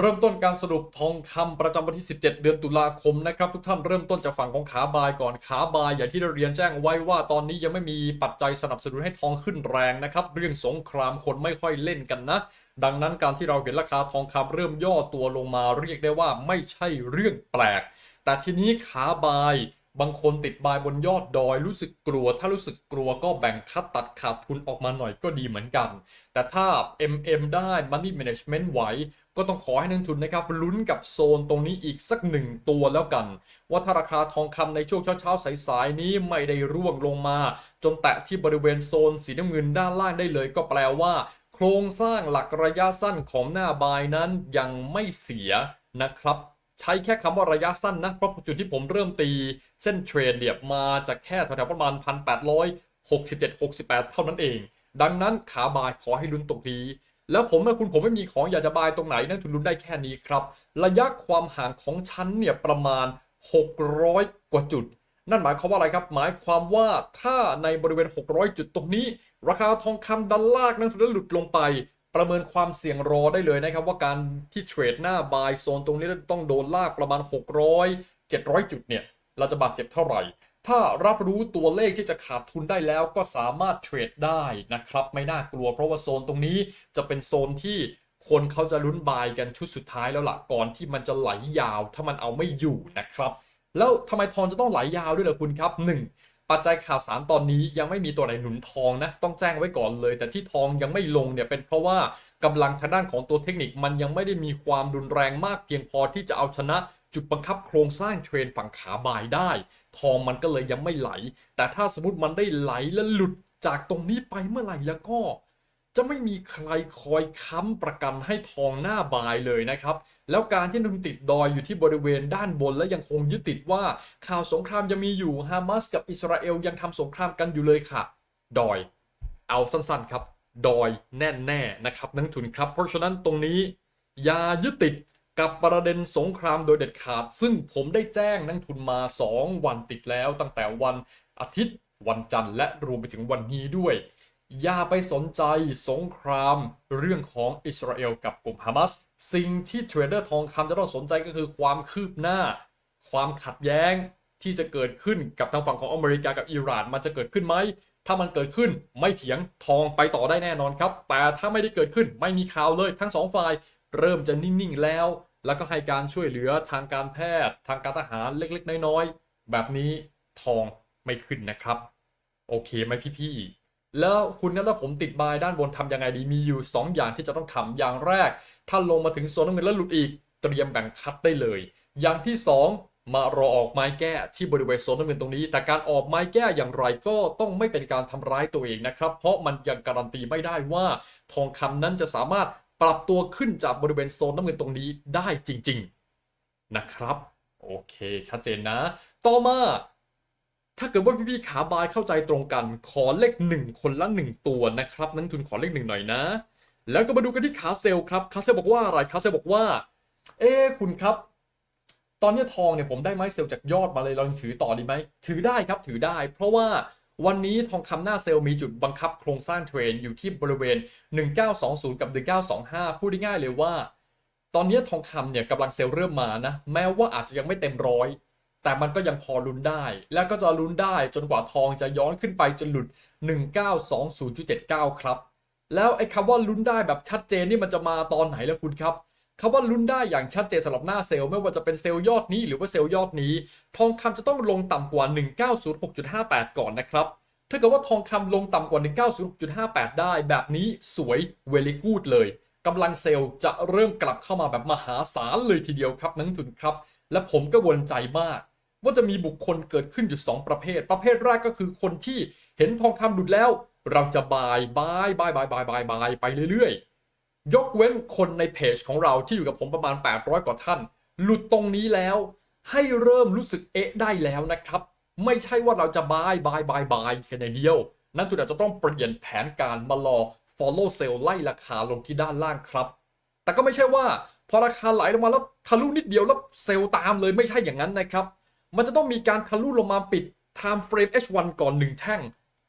เริ่มต้นการสรุปทองคำประจำวันที่ 17 เดือนตุลาคมนะครับทุกท่านเริ่มต้นจากฝั่งของขาบายก่อนขาบายอย่างที่ได้เรียนแจ้งไว้ว่าตอนนี้ยังไม่มีปัจจัยสนับสนุนให้ทองขึ้นแรงนะครับเรื่องสงครามคนไม่ค่อยเล่นกันนะ ดังนั้นการที่เราเห็นราคาทองคำเริ่มย่อตัวลงมาเรียกได้ว่าไม่ใช่เรื่องแปลก แต่ทีนี้ขาบาย บางคนติดบายบนยอดดอยรู้สึกกลัว ถ้ารู้สึกกลัวก็แบ่งคัดตัดขาดทุนออกมาหน่อยก็ดีเหมือนกัน แต่ถ้า MM ได้ Money Management ไหว ก็ต้องขอให้นักทุนนะครับลุ้นกับโซนตรงนี้อีกสักหนึ่งตัวแล้วกัน ว่าถ้าราคาทองคำในช่วงเช้าๆ สายๆ นี้ไม่ได้ร่วงลงมา จนแตะที่บริเวณโซนสีน้ำเงินด้านล่างได้เลย ก็แปลว่า โครงสร้างหลักระยะสั้นของหน้าบายนั้นยังไม่เสียนะครับ ใช้แค่คำว่าระยะสั้นนะ เพราะจุดที่ผมเริ่มตีเส้นเทรนเนี่ยมาจากแค่แถวๆประมาณ 1,867 68 เท่านั้นเอง ดังนั้นขาบายขอให้ลุ้นตรงนี้ แล้วผมกับคุณผมไม่มีของอยากจะบายตรงไหนนั่นทุนลุ้นได้แค่นี้ครับ ระยะความห่างของชั้นเนี่ยประมาณ 600 กว่าจุด นั่นหมายความว่าอะไรครับ หมายความว่าถ้าในบริเวณ 600 จุดตรงนี้ ราคาทองคำดันลากนักทุนหลุดลงไป ประเมินความเสี่ยงรอได้เลยนะครับ ว่าการที่เทรดหน้าบายโซนตรงนี้ต้องโดนลากประมาณ 600 700 จุดเนี่ย เราจะบาดเจ็บเท่าไหร่ ถ้ารับรู้ตัวเลขที่จะขาดทุนได้แล้วก็สามารถเทรดได้นะครับ ไม่น่ากลัวเพราะว่าโซนตรงนี้จะเป็นโซนที่คนเขาจะลุ้นบายกันชุดสุดท้ายแล้วล่ะก่อนที่มันจะไหลยาวถ้ามันเอาไม่อยู่นะครับ แล้วทำไมทองจะต้องไหลยาวด้วยล่ะคุณครับ 1. ปัจจัยข่าวสารตอนนี้ยังไม่มีตัวไหนหนุนทองนะ ต้องแจ้งไว้ก่อนเลย แต่ที่ทองยังไม่ลงเนี่ยเป็นเพราะว่ากำลังทางด้านของตัวเทคนิคมันยังไม่ได้มีความรุนแรงมากเพียงพอที่จะเอาชนะจุดบังคับโครงสร้างเทรนฝั่งขาบายได้ ทองมันก็เลยยังไม่ไหล แต่ถ้าสมมติมันได้ไหลและหลุดจากตรงนี้ไปเมื่อไหร่แล้วก็ จะไม่มีใครคอยค้ำประกันให้ทองหน้าบายเลยนะครับ แล้วการที่นุนติดดอยอยู่ที่บริเวณด้านบนและยังคงยึดติดว่าข่าวสงครามยังมีอยู่ฮามาสกับอิสราเอลยังทำสงครามกันอยู่เลยค่ะ ดอย เอาสั้นๆครับ ดอยแน่ๆนะครับนักลงทุนครับ เพราะฉะนั้นตรงนี้อย่ายึดติดกับประเด็นสงครามโดยเด็ดขาด ซึ่งผมได้แจ้งนักทุนมา 2 วันติดแล้วตั้งแต่วันอาทิตย์วันจันทร์และรวมไปถึงวันนี้ด้วย อย่าไปสนใจสงครามเรื่องของอิสราเอลกับกลุ่มฮามาสสิ่งที่เทรดเดอร์ทองคำจะต้องสนใจก็คือความคืบหน้า ความขัดแย้งที่จะเกิดขึ้นกับทางฝั่งของอเมริกากับอิหร่านมันจะเกิดขึ้นไหม ถ้ามันเกิดขึ้นไม่เถียงทองไปต่อได้แน่นอนครับ แต่ถ้าไม่ได้เกิดขึ้นไม่มีข่าวเลยทั้งสองฝ่ายเริ่มจะนิ่งๆแล้ว แล้วก็ให้การช่วยเหลือทางการแพทย์ ทางการทหารเล็กๆ น้อยๆ แบบนี้ทองไม่ขึ้นนะครับ โอเคไหมพี่ๆ แล้วคุณนั้นแล้วผมติดบายด้านบนทำยังไงดีมีอยู่ 2 อย่างที่จะต้องทำอย่างแรก ถ้าลงมาถึงโซนน้ำเงินแล้วหลุดอีกเตรียมแบ่งคัดได้เลย อย่างที่ 2 มารอออกไม้แก้ที่บริเวณโซนน้ำเงินตรงนี้ แต่การออกไม้แก้อย่างไรก็ต้องไม่เป็นการทำร้ายตัวเองนะครับ เพราะมันยังการันตีไม่ได้ว่า ทองคำนั้นจะสามารถปรับตัวขึ้นจากบริเวณโซนน้ำเงินตรงนี้ได้จริง ๆ นะครับ โอเค ชัดเจนนะ ต่อมา ถ้าเกิดว่าพี่ๆขาบายเข้าใจตรงกัน ขอเลขหนึ่งคนละหนึ่งตัวนะครับนักทุนขอเลขหนึ่งหน่อยนะ แล้วก็มาดูกันที่ขาเซลครับขาเซลบอกว่าอะไรขาเซลบอกว่า เอ๊คุณครับ ตอนนี้ทองเนี่ยผมได้ไม้เซลจากยอดมาเลยเรายังถือต่อดีไหมถือได้ครับถือได้ เพราะว่าวันนี้ทองคำหน้าเซลล์มีจุดบังคับโครงสร้างเทรนอยู่ที่บริเวณ 1920 กับ 1925 พูดง่ายๆเลยว่า ตอนนี้ทองคำเนี่ยกำลังเซลล์เริ่มมานะ แม้ว่าอาจจะยังไม่เต็มร้อย แต่มันก็ยังพอลุ้นได้ แล้วก็จะลุ้นได้จนกว่าทองจะย้อนขึ้นไปจนหลุด 1920.79 ครับ แล้วไอ้คำว่าลุ้นได้แบบชัดเจนนี่มันจะมาตอนไหนแล้วคุณครับคำว่าลุ้นได้อย่างชัดเจนสำหรับหน้าเซลล์ไม่ว่าจะเป็นเซลล์ยอดนี้หรือว่าเซลล์ยอดนี้ ทองคำจะต้องลงต่ำกว่า 1906.58 ก่อนนะครับ ถ้าเกิดว่าทองคำลงต่ำกว่า 1906.58 ได้แบบนี้สวยเวลีกูดเลยกำลังเซลล์จะเริ่มกลับเข้ามาแบบมหาศาลเลยทีเดียวครับนักทุนครับ และผมก็วนใจมาก ว่าจะมีบุคคลเกิดขึ้นอยู่ 2 ประเภท ประเภทแรกก็คือคนที่เห็นทองคำหลุดแล้ว เราจะบายบายบายบายบายบายบายไปเรื่อยๆ ยกเว้นคนในเพจของเราที่อยู่กับผมประมาณ 800 กว่าท่าน หลุดตรงนี้แล้ว ให้เริ่มรู้สึกเอ๊ะได้แล้วนะครับ ไม่ใช่ว่าเราจะบายบายบายบายแค่ในเดียวนั่นตัวอาจจะต้องเปลี่ยนแผนการมารอ follow sell ไล่ราคาลงที่ด้านล่างครับ แต่ก็ไม่ใช่ว่า พอราคาไหลลงมาแล้วทะลุนิดเดียวแล้วเซลล์ตามเลยไม่ใช่อย่างนั้นนะครับ มันจะต้องมีการทะลุลงมาปิด time frame H1 ก่อน 1 แท่ง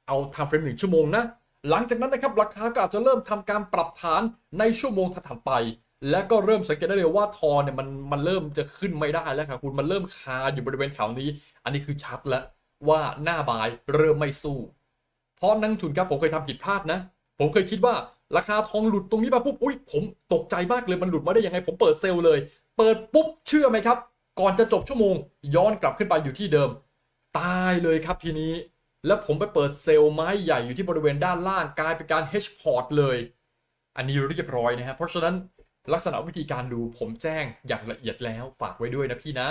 เอา time frame 1 ชั่วโมงนะ หลังจากนั้นนะครับราคาก็อาจจะเริ่มทำการปรับฐานในชั่วโมงถัดไป แล้วก็เริ่มสังเกตได้เลยว่าทองเนี่ยมันมันเริ่มจะขึ้นไม่ได้แล้วครับคุณมันเริ่มคาอยู่บริเวณแถวนี้ อันนี้คือชัดแล้วว่าหน้าบายเริ่มไม่สู้ เพราะนักลงทุนครับผมเคยทำผิดพลาดนะ ผมเคยคิดว่า ราคาทองหลุดตรงนี้มาปุ๊บอุ้ยผมตกใจมากเลยมันหลุดมาได้ยังไง ผมเปิดเซลล์เลย เปิดปุ๊บเชื่อไหมครับ ก่อนจะจบชั่วโมง ย้อนกลับขึ้นไปอยู่ที่เดิม ตายเลยครับทีนี้ แล้วผมไปเปิดเซลล์ไม้ใหญ่อยู่ที่บริเวณด้านล่างกลายเป็นการ hedge port เลย อันนี้เรียบร้อยนะฮะเพราะฉะนั้นลักษณะวิธีการดูผมแจ้งอย่างละเอียดแล้วฝากไว้ด้วยนะพี่นะ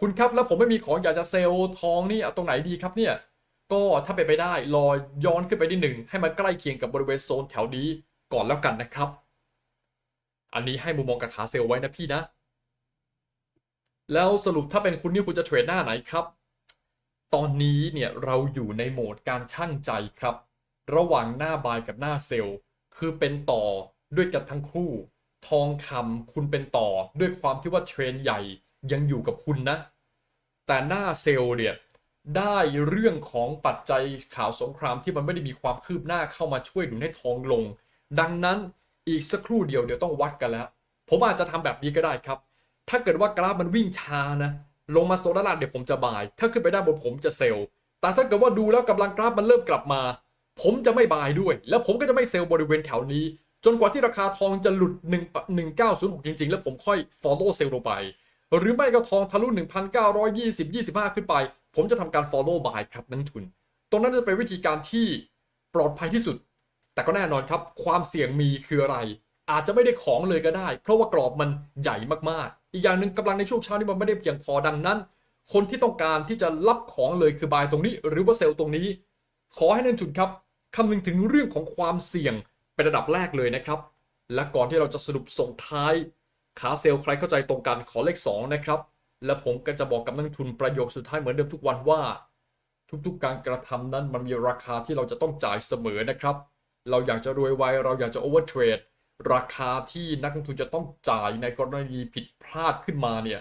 คุณครับแล้วผมไม่มีของอยากจะเซลล์ทองนี่เอาตรงไหนดีครับเนี่ยก็ถ้าเป็นไปได้รอย้อนขึ้นไปนิดหนึ่งให้มันใกล้เคียงกับบริเวณโซนแถวนี้ ก่อนแล้วกันนะครับ อันนี้ให้มุมมองกับขาเซลไว้นะพี่นะ แล้วสรุปถ้าเป็นคุณนี่คุณจะเทรดหน้าไหนครับ ตอนนี้เนี่ยเราอยู่ในโหมดการชั่งใจครับ ระหว่างหน้าบายกับหน้าเซลล์คือเป็นต่อด้วยกันทั้งคู่ ทองคำคุณเป็นต่อด้วยความที่ว่าเทรนใหญ่ยังอยู่กับคุณนะ แต่หน้าเซลเนี่ยได้เรื่องของปัจจัยข่าวสงครามที่มันไม่ได้มีความคืบหน้าเข้ามาช่วยหนุนให้ทองลง ดังนั้นอีกสักครู่เดียวเดี๋ยวต้องวัดกันแล้ว ผมอาจจะทำแบบนี้ก็ได้ครับ ถ้าเกิดว่ากราฟมันวิ่งช้านะ ลงมาโซนด้านล่างเดี๋ยวผมจะบาย ถ้าขึ้นไปด้านบนผมจะเซลล์แต่ถ้าเกิดว่าดูแล้วกำลังกราฟมันเริ่มกลับมา ผมจะไม่บายด้วย แล้วผมก็จะไม่เซลล์บริเวณแถวนี้ จนกว่าที่ราคาทองจะหลุด 1 1906 จริง ๆ แล้วผมค่อย follow เซลล์ลงไป หรือไม่ก็ทองทะลุ1,920 25 ขึ้นไป ผมจะทำการ follow buy ครับนักทุน ตรงนั้นจะเป็นวิธีการที่ปลอดภัยที่สุด แต่ก็แน่นอนครับ ความเสี่ยงมีคืออะไร อาจจะไม่ได้ของเลยก็ได้ เพราะว่ากรอบมันใหญ่มากๆ อีกอย่างหนึ่งกำลังในช่วงเช้านี้มันไม่ได้เพียงพอดังนั้น คนที่ต้องการที่จะรับของเลยคือบายตรงนี้ หรือว่าเซลล์ตรงนี้ ขอให้นักทุนครับคำนึงถึงเรื่องของความเสี่ยงเป็นระดับแรกเลยนะครับ และก่อนที่เราจะสรุปส่งท้ายขาเซลล์ใครเข้าใจตรงกันขอเลข 2 นะครับ และผมก็จะบอกกับนักทุนประโยคสุดท้ายเหมือนเดิมทุกวันว่า ทุกๆการกระทำนั้นมันมีราคาที่เราจะต้องจ่ายเสมอนะครับ เราอยากจะรวยไวเราอยากจะโอเวอร์เทรดราคาที่นักลงทุนจะต้องจ่ายในกรณีผิดพลาดขึ้นมาเนี่ย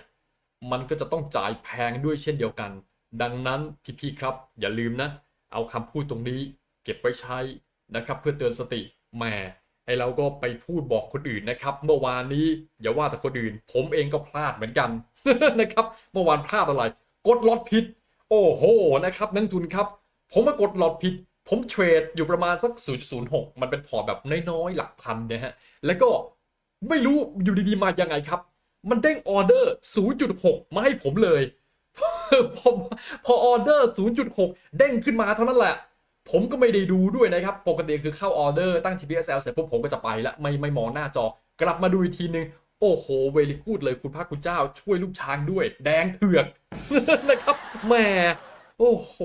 มันก็จะต้องจ่ายแพงด้วยเช่นเดียวกัน ดังนั้นพี่ๆครับ อย่าลืมนะ เอาคำพูดตรงนี้ เก็บไว้ใช้นะครับเพื่อเตือนสติแหมไอเราก็ไปพูดบอกคนอื่นนะครับ เมื่อวานนี้อย่าว่าแต่คนอื่น ผมเองก็พลาดเหมือนกันนะครับ เมื่อวานพลาดอะไร กดล็อตผิด โอ้โหนะครับนักลงทุนครับ ผมมากดหลอดผิด ผมเทรดอยู่ประมาณสัก 0.06 มันเป็นพอร์ตแบบน้อยๆ หลักพันนะฮะ แล้วก็ไม่รู้อยู่ดีๆ มายังไงครับ มันเด้งออเดอร์ 0.6 มาให้ผมเลย พอพอออเดอร์ 0.6 เด้งขึ้นมาเท่านั้นแหละ ผมก็ไม่ได้ดูด้วยนะครับ ปกติคือเข้าออเดอร์ตั้ง TPSL เสร็จปุ๊บผมก็จะไปล้วไม่ไม่มองหน้าจอ กลับมาดูอีกทีนึง โอ้โห เวลิกูดเลยคุณพระคุณเจ้าช่วยลูกช้างด้วย แดงเถือกนะครับแหม โอ้โห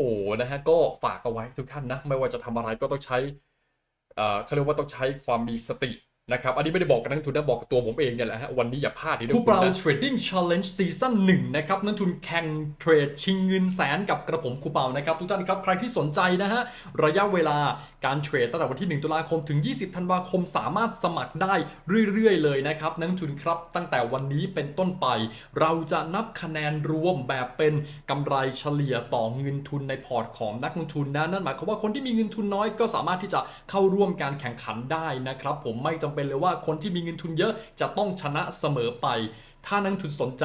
นะฮะก็ฝากเอาไว้ทุกท่านนะ ไม่ว่าจะทำอะไรก็ต้องใช้เอ่อเขาเรียกว่าต้องใช้ความมีสติ นะครับอันนี้ไม่ได้บอกกับนักลงทุนนะบอกกับตัวผมเองเนี่ยแหละฮะวันนี้อย่าพลาดทีเดียวคู่เปล่านะ Trading Challenge Season 1นะครับนักลงทุนแข่งเทรดชิงเงินแสนกับกระผมคูเปานะครับทุกท่านครับใครที่สนใจนะฮะระยะเวลาการเทรดตั้งแต่วันที่ 1 ตุลาคมถึง 20 ธันวาคมสามารถสมัครได้เรื่อยๆเลยนะครับนักลงทุนครับตั้งแต่วันนี้เป็นต้นไป เราจะนับคะแนนรวมแบบเป็นกำไรเฉลี่ยต่อเงินทุนในพอร์ตของนักลงทุนนะนั่นหมายความว่าคนที่มีเงินทุนน้อยก็สามารถที่จะเข้าร่วมการแข่งขันได้นะครับผมไม่จำเป็นเลยว่าคนที่มีเงินทุนเยอะจะต้องชนะเสมอไป ถ้านักลงทุนสนใจ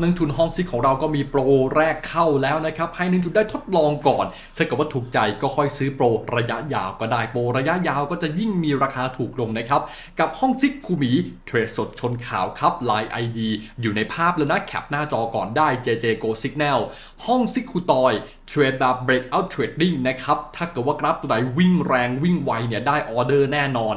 นักทุนห้องซิกของเราก็มีโปรแรกเข้าแล้วนะครับ ให้นักทุนได้ทดลองก่อนถ้าเกิดว่าถูกใจก็ค่อยซื้อโปรระยะยาวก็ได้โปรระยะยาวก็จะยิ่งมีราคาถูกลงนะครับ กับห้องซิกคูมีเทรดสดชนข่าวครับ Line ID อยู่ในภาพแล้วนะแคปหน้าจอก่อนได้ JJ Go Signal ห้องซิกคูตอยเทรดแบบ breakout trading นะครับถ้าเกิดว่ากราฟตัวไหนวิ่งแรงวิ่งไวเนี่ยได้ออเดอร์แน่นอน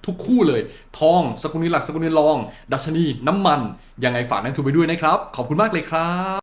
ทุกคู่เลย ทอง สกุลเงินหลักสกุลเงินรอง ดัชนี น้ำมัน ยังไงฝากนักลงทุนไปด้วยนะครับ ขอบคุณมากเลยครับ